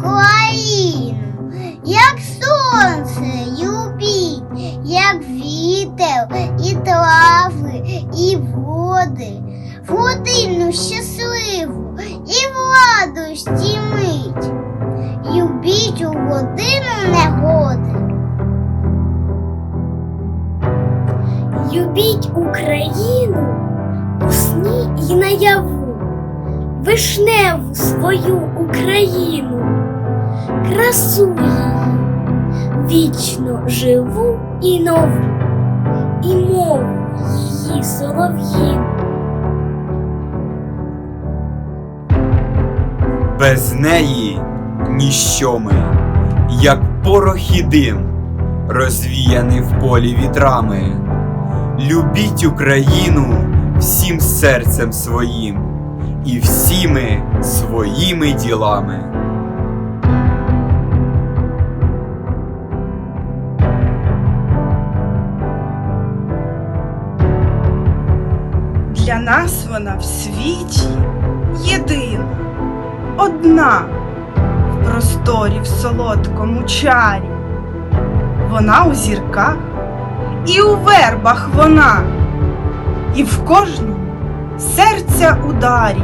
країну, як сонце любіть, як вітер, і трави, і води, в годину щасливу і в радості мить. Любіть у годину негоди. Любіть Україну у сні і наяву, вишневу свою Україну красу вічно живу і нову, і мову її солов'їну. Без неї ніщо ми, як порох і дим, розвіяний в полі вітрами. Любіть Україну всім серцем своїм і всіми своїми ділами. Для нас вона в світі єдина, одна в просторі в солодкому чарі. Вона у зірках і у вербах вона, і в кожному серця ударі.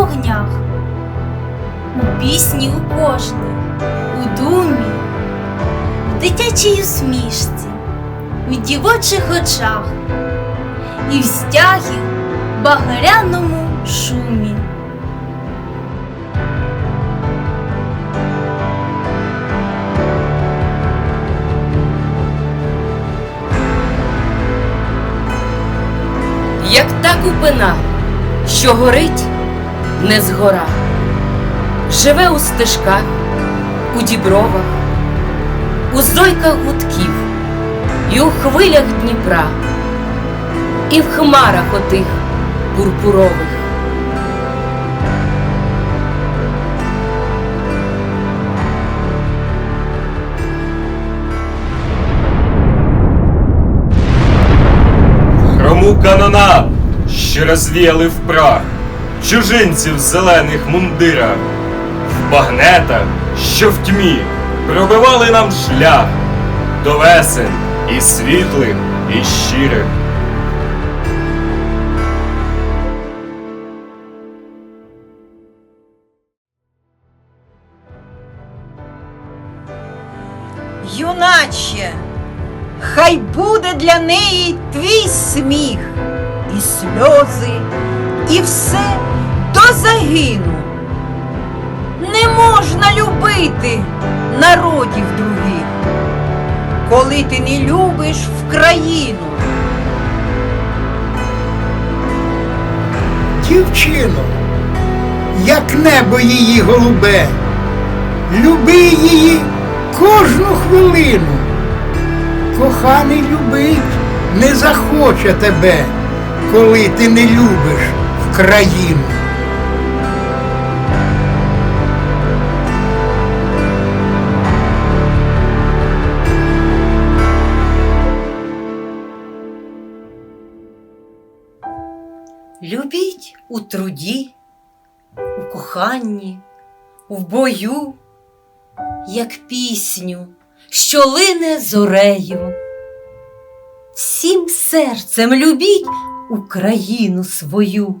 Електровогнях, у пісні у кожній, у думі, в дитячій усмішці, в дівочих очах і в стягі багряному шумі. як та купина, що горить не згора, живе у стежках, у дібровах, у зойках гудків, і у хвилях Дніпра, і в хмарах отих пурпурових. Грому канона, що розвіяли в прах, чужинців в зелених мундирах, в багнетах, що в тьмі пробивали нам шлях до весен і світлих, і щирих. Юначе, хай буде для неї твій сміх, і сльози, і все до загину. Не можна любити народів других, коли ти не любиш в країну. Дівчино, як небо її голубе, люби її кожну хвилину. Коханий любить не захоче тебе, коли ти не любиш в країну. Любіть у труді, у коханні, в бою, як пісню, що лине зорею. Всім серцем любіть Україну свою,